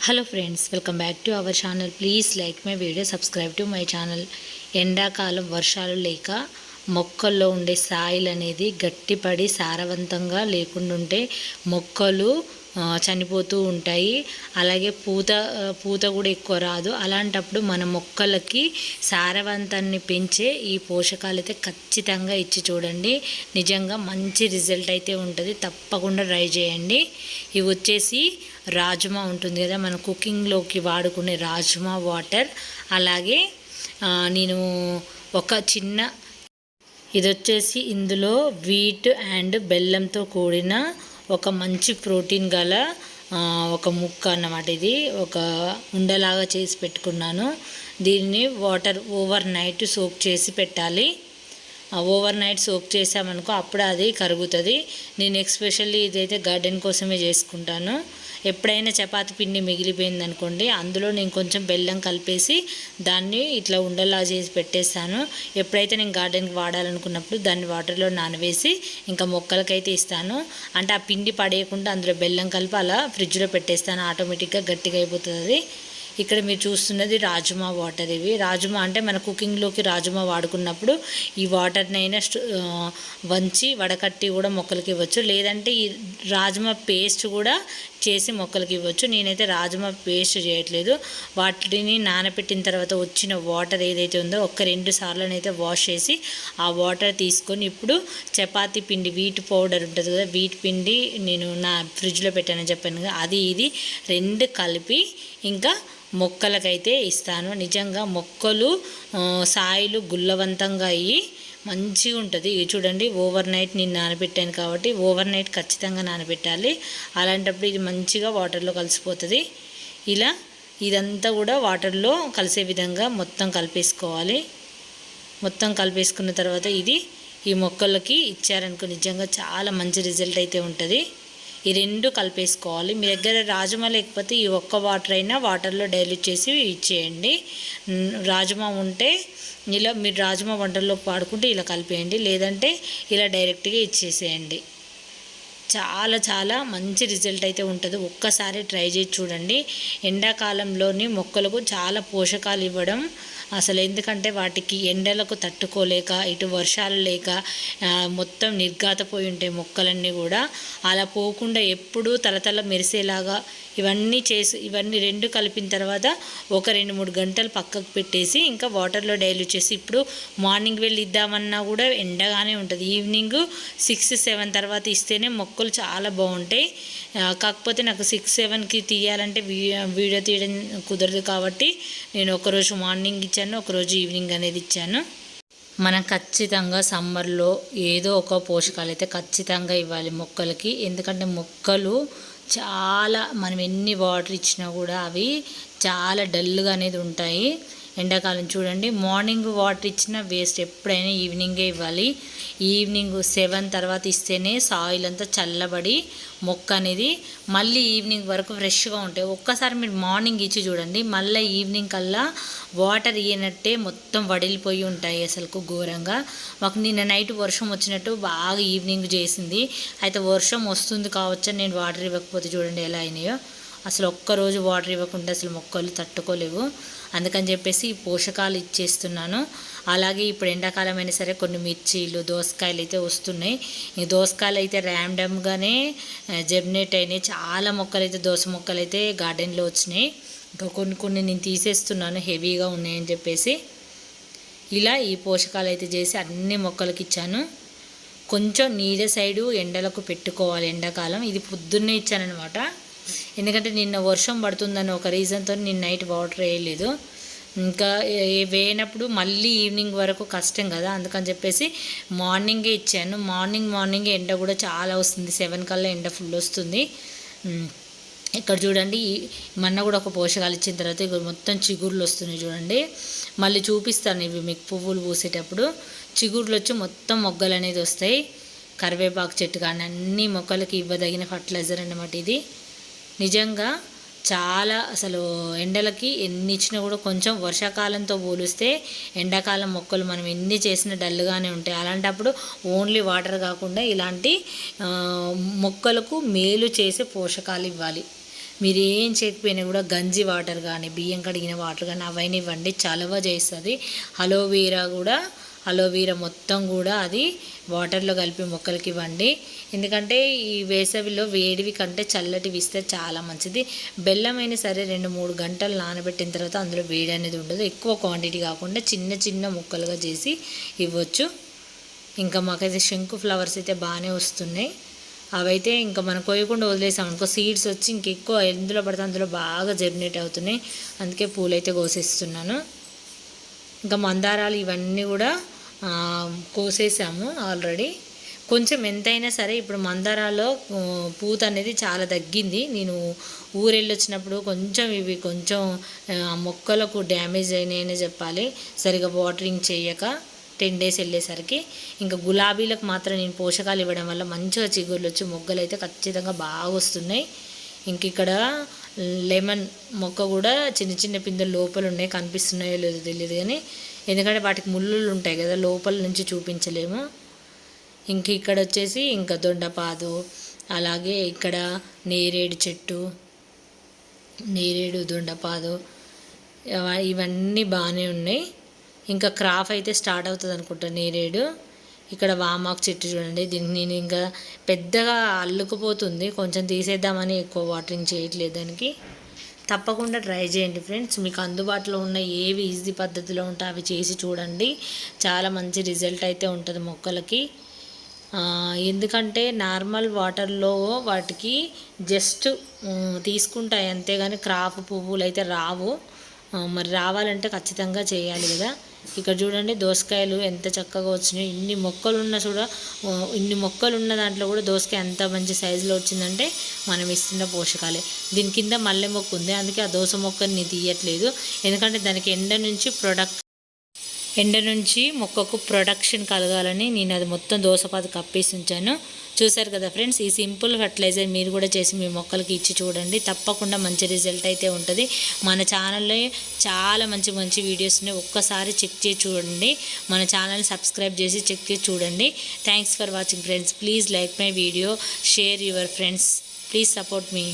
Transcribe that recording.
Hello friends welcome back to our channel please like my video subscribe to my channel ఎండాకాలం వర్షాలు లేక మొక్కల్లో ఉండే సాయిల్ అనేది గట్టిపడి సారవంతంగా లేకుండా ఉంటే మొక్కలు చనిపోతూ ఉంటాయి. అలాగే పూత పూత కూడా ఎక్కువ రాదు. అలాంటప్పుడు మన మొక్కలకి సారవంతాన్ని పెంచే ఈ పోషకాలు అయితే ఖచ్చితంగా ఇచ్చి చూడండి. నిజంగా మంచి రిజల్ట్ అయితే ఉంటుంది. తప్పకుండా ట్రై చేయండి. ఇవి వచ్చేసి రాజ్మా ఉంటుంది కదా మన కుకింగ్లోకి వాడుకునే రాజ్మా వాటర్. అలాగే నేను ఒక చిన్న ఇది వచ్చేసి ఇందులో వీట్ అండ్ బెల్లంతో కూడిన ఒక మంచి ప్రోటీన్ గల ఒక ముక్క అన్నమాట ఇది. ఒక ఉండలాగా చేసి పెట్టుకున్నాను. దీన్ని వాటర్ ఓవర్ నైట్ సోప్ చేసి పెట్టాలి. ఓవర్ నైట్ సోక్ చేసామనుకో అప్పుడు అది కరుగుతుంది. నేను ఎక్స్పెషల్లీ ఇదైతే గార్డెన్ కోసమే చేసుకుంటాను. ఎప్పుడైనా చపాతి పిండి మిగిలిపోయింది అనుకోండి అందులో నేను కొంచెం బెల్లం కలిపేసి దాన్ని ఇట్లా ఉండలా చేసి పెట్టేస్తాను. ఎప్పుడైతే నేను గార్డెన్కి వాడాలనుకున్నప్పుడు దాన్ని వాటర్లో నానవేసి ఇంకా మొక్కలకైతే ఇస్తాను. అంటే ఆ పిండి పడేయకుండా అందులో బెల్లం కలిపి అలా ఫ్రిడ్జ్లో పెట్టేస్తాను. ఆటోమేటిక్గా గట్టిగా అయిపోతుంది. అది ఇక్కడ మీరు చూస్తున్నది రాజుమా వాటర్ ఇవి. రాజుమా అంటే మన కుకింగ్లోకి రాజుమా వాడుకున్నప్పుడు ఈ వాటర్నైనా స్ట- వంచి వడకట్టి కూడా మొక్కలకి ఇవ్వచ్చు. లేదంటే ఈ రాజుమా పేస్ట్ కూడా చేసి మొక్కలకి ఇవ్వచ్చు. నేనైతే రాజమా పేస్ట్ చేయట్లేదు. వాటిని నానబెట్టిన తర్వాత వచ్చిన వాటర్ ఏదైతే ఉందో ఒక రెండు సార్లనైతే వాష్ చేసి ఆ వాటర్ తీసుకొని ఇప్పుడు చపాతీ పిండి వీట్ పౌడర్ ఉంటుంది కదా వీట్ పిండి నేను నా ఫ్రిడ్జ్లో పెట్టానని చెప్పాను కదా అది ఇది రెండు కలిపి ఇంకా మొక్కలకైతే ఇస్తాను. నిజంగా మొక్కలు సాయిలు గుల్లవంతంగా అయ్యి మంచిగా ఉంటుంది. ఇది చూడండి ఓవర్ నైట్ నేను నానబెట్టాను కాబట్టి ఓవర్ నైట్ ఖచ్చితంగా నానబెట్టాలి. అలాంటప్పుడు ఇది మంచిగా వాటర్లో కలిసిపోతుంది. ఇలా ఇదంతా కూడా వాటర్లో కలిసే విధంగా మొత్తం కలిపేసుకోవాలి. మొత్తం కలిపేసుకున్న తర్వాత ఇది ఈ మొక్కలకి ఇచ్చారనుకో నిజంగా చాలా మంచి రిజల్ట్ అయితే ఉంటుంది. ఈ రెండు కలిపేసుకోవాలి. మీ దగ్గర రాజమా లేకపోతే ఈ ఒక్క వాటర్ అయినా వాటర్లో డైల్యూట్ చేసి ఇచ్చేయండి. రాజమా ఉంటే ఇలా మీరు రాజమా వంటల్లో పాడుకుంటే ఇలా కలిపేయండి. లేదంటే ఇలా డైరెక్ట్గా ఇచ్చేసేయండి. చాలా చాలా మంచి రిజల్ట్ అయితే ఉంటుంది. ఒక్కసారి ట్రై చేసి చూడండి. ఎండాకాలంలోని మొక్కలకు చాలా పోషకాలు ఇవ్వడం అసలు ఎందుకంటే వాటికి ఎండలకు తట్టుకోలేక ఇటు వర్షాలు లేక మొత్తం నిర్ఘాతపోయి ఉంటాయి మొక్కలన్నీ కూడా అలా పోకుండా ఎప్పుడూ తలతల మెరిసేలాగా ఇవన్నీ చేసి ఇవన్నీ రెండు కలిపిన తర్వాత ఒక రెండు మూడు గంటలు పక్కకు పెట్టేసి ఇంకా వాటర్లో డైల్యూట్ చేసి ఇప్పుడు మార్నింగ్ వెళ్ళి ఇద్దామన్నా కూడా ఎండగానే ఉంటుంది. ఈవినింగ్ సిక్స్ సెవెన్ తర్వాత ఇస్తేనే మొక్కలు చాలా బాగుంటాయి. కాకపోతే నాకు సిక్స్ సెవెన్కి తీయాలంటే వీడియో తీయడం కుదరదు కాబట్టి నేను ఒకరోజు మార్నింగ్ ఇచ్చాను ఒకరోజు ఈవినింగ్ అనేది ఇచ్చాను. మనం ఖచ్చితంగా సమ్మర్లో ఏదో ఒక పోషకాలు అయితే ఖచ్చితంగా ఇవ్వాలి మొక్కలకి. ఎందుకంటే మొక్కలు చాలా మనం ఎన్ని వాటర్ ఇచ్చినా కూడా అవి చాలా డల్గా అనేది ఉంటాయి. ఎండాకాలం చూడండి. మార్నింగ్ వాటర్ ఇచ్చిన వేస్ట్. ఎప్పుడైనా ఈవినింగే ఇవ్వాలి. ఈవినింగ్ సెవెన్ తర్వాత ఇస్తేనే సాయిల్ అంతా చల్లబడి మొక్క అనేది మళ్ళీ ఈవినింగ్ వరకు ఫ్రెష్గా ఉంటాయి ఒక్కసారి మీరు మార్నింగ్ ఇచ్చి చూడండి. మళ్ళీ ఈవినింగ్ కల్లా వాటర్ ఇయ్యనట్టే మొత్తం వడిలిపోయి ఉంటాయి అసలు ఘోరంగా. మాకు నిన్న నైట్ వర్షం వచ్చినట్టు బాగా ఈవినింగ్ చేసింది. అయితే వర్షం వస్తుంది కావచ్చు నేను వాటర్ ఇవ్వకపోతే చూడండి ఎలా అయినాయో. అసలు ఒక్కరోజు వాటర్ ఇవ్వకుండా అసలు మొక్కలు తట్టుకోలేవు. అందుకని చెప్పేసి ఈ పోషకాలు ఇచ్చేస్తున్నాను. అలాగే ఇప్పుడు ఎండాకాలం అయినా సరే కొన్ని మిర్చీలు దోసకాయలు అయితే వస్తున్నాయి. ఈ దోసకాయలు అయితే ర్యాండమ్గానే జెర్మినేట్ అయినాయి. చాలా మొక్కలు అయితే దోస మొక్కలు అయితే గార్డెన్లో వచ్చినాయి. ఇంకా కొన్ని కొన్ని నేను తీసేస్తున్నాను హెవీగా ఉన్నాయని చెప్పేసి. ఇలా ఈ పోషకాలు అయితే చేసి అన్ని మొక్కలకి ఇచ్చాను. కొంచెం నీడ సైడు ఎండలకు పెట్టుకోవాలి ఎండాకాలం. ఇది పొద్దున్నే ఇచ్చానమాట ఎందుకంటే నిన్న వర్షం పడుతుందని ఒక రీజన్తో నేను నైట్ వాటర్ వేయలేదు. ఇంకా వేయనప్పుడు మళ్ళీ ఈవినింగ్ వరకు కష్టం కదా అందుకని చెప్పేసి మార్నింగే ఇచ్చాను. మార్నింగ్ మార్నింగ్ ఎండ కూడా చాలా వస్తుంది. సెవెన్ కల్లా ఎండ ఫుల్ వస్తుంది. ఇక్కడ చూడండి ఈ- మొన్న కూడా ఒక పోషకాలు ఇచ్చిన తర్వాత ఇక మొత్తం చిగుర్లు వస్తున్నాయి చూడండి. మళ్ళీ చూపిస్తాను ఇవి మీకు పువ్వులు పూసేటప్పుడు. చిగుర్లు వచ్చి మొత్తం మొగ్గలు అనేది వస్తాయి. కరివేపాకు చెట్టు కానీ అన్ని మొక్కలకి ఇవ్వదగిన ఫర్టిలైజర్ అన్నమాట ఇది. నిజంగా చాలా అసలు ఎండలకి ఎన్ని ఇచ్చినా కూడా కొంచెం వర్షాకాలంతో పోలిస్తే ఎండాకాలం మొక్కలు మనం ఎన్ని చేసినా డల్గానే ఉంటాయి. అలాంటప్పుడు ఓన్లీ వాటర్ కాకుండా ఇలాంటి మొక్కలకు మేలు చేసే పోషకాలు ఇవ్వాలి. మీరు ఏం చేయకపోయినా కూడా గంజి వాటర్ కానీ బియ్యం కడిగిన వాటర్ కానీ అవన్నీ ఇవ్వండి. చలవ చేస్తుంది. అలోవీరా కూడా అలోవీరా మొత్తం కూడా అది వాటర్లో కలిపి మొక్కలకి ఇవ్వండి ఎందుకంటే ఈ వేసవిలో వేడివి కంటే చల్లటివి ఇస్తే చాలా మంచిది. బెల్లం అయినా సరే రెండు మూడు గంటలు నానబెట్టిన తర్వాత అందులో వేడి అనేది ఉండదు. ఎక్కువ క్వాంటిటీ కాకుండా చిన్న చిన్న ముక్కలుగా చేసి ఇవ్వచ్చు. ఇంకా మాకైతే శంకు ఫ్లవర్స్ అయితే బాగానే వస్తున్నాయి. అవైతే ఇంకా మనం కోయకుండా వదిలేసాం అనుకో సీడ్స్ వచ్చి ఇంకెక్కువ ఎందులో పడితే అందులో బాగా జర్నేట్ అవుతున్నాయి. అందుకే పూలైతే కోసేస్తున్నాను. ఇంకా మందారాలు ఇవన్నీ కూడా కోసేసాము ఆల్రెడీ. కొంచెం ఎంతైనా సరే ఇప్పుడు మందారాలో పూత అనేది చాలా తగ్గింది. నేను ఊరెళ్ళి వచ్చినప్పుడు కొంచెం ఇవి కొంచెం ఆ, మొక్కలకు డ్యామేజ్ అయినాయని చెప్పాలి. సరిగా వాటరింగ్ చేయక టెన్ డేస్ వెళ్ళేసరికి. ఇంకా గులాబీలకు మాత్రం నేను పోషకాలు ఇవ్వడం వల్ల మంచిగా చిగుర్లు వచ్చి మొగ్గలు అయితే ఖచ్చితంగా బాగా వస్తున్నాయి ఇంక ఇక్కడ లెమన్ మొక్క కూడా చిన్న చిన్న పిందెలు లోపల ఉన్నాయి కనిపిస్తున్నాయో లేదో తెలియదు కానీ ఎందుకంటే వాటికి ముళ్ళులు ఉంటాయి కదా లోపల నుంచి చూపించలేము. ఇంక ఇక్కడ వచ్చేసి ఇంకా దొండపాదు అలాగే ఇక్కడ నేరేడు చెట్టు నేరేడు దొండపాదు ఇవన్నీ బాగానే ఉన్నాయి. ఇంకా క్రాఫ్ అయితే స్టార్ట్ అవుతుంది అనుకుంటా నేరేడు. ఇక్కడ వామాకు చెట్టు చూడండి. దీనికి నేను ఇంకా పెద్దగా అల్లుకుపోతుంది. కొంచెం తీసేద్దామని ఎక్కువ వాటరింగ్ చేయట్లేదు దానికి. తప్పకుండా ట్రై చేయండి ఫ్రెండ్స్. మీకు అందుబాటులో ఉన్న ఏవి ఈజీ పద్ధతిలో ఉంటే అవి చేసి చూడండి. చాలా మంచి రిజల్ట్ అయితే ఉంటుంది మొక్కలకి. ఎందుకంటే నార్మల్ వాటర్లో వాటికి జస్ట్ తీసుకుంటాయి. అంతేగాని క్రాప్ పువ్వులు అయితే రావు. మరి రావాలంటే ఖచ్చితంగా చేయాలి కదా. ఇక్కడ చూడండి దోసకాయలు ఎంత చక్కగా వచ్చినాయి. ఇన్ని మొక్కలు ఉన్నా కూడా ఇన్ని మొక్కలు ఉన్న దాంట్లో కూడా దోసకాయ ఎంత మంచి సైజులో వచ్చిందంటే మనం ఇస్తున్న పోషకాలే. దీని కింద మల్లె మొక్క ఉంది. అందుకే ఆ దోస మొక్కని నేను తీయట్లేదు. ఎందుకంటే దానికి ఎండ నుంచి ప్రొడక్ట్ ఎండ నుంచి మొక్కకు ప్రొడక్షన్ కలగాలని నేను అది మొత్తం దోసపాత కప్పేసి ఉంచాను. చూసారు కదా ఫ్రెండ్స్ ఈ సింపుల్ ఫర్టిలైజర్ మీరు కూడా చేసి మీ మొక్కలకి ఇచ్చి చూడండి. తప్పకుండా మంచి రిజల్ట్ అయితే ఉంటుంది. మన ఛానల్లో చాలా మంచి మంచి వీడియోస్ని ఒక్కసారి చెక్ చేసి చూడండి. మన ఛానల్ని సబ్స్క్రైబ్ చేసి చెక్ చేసి చూడండి. Thanks for watching friends please like my video share your friends please support me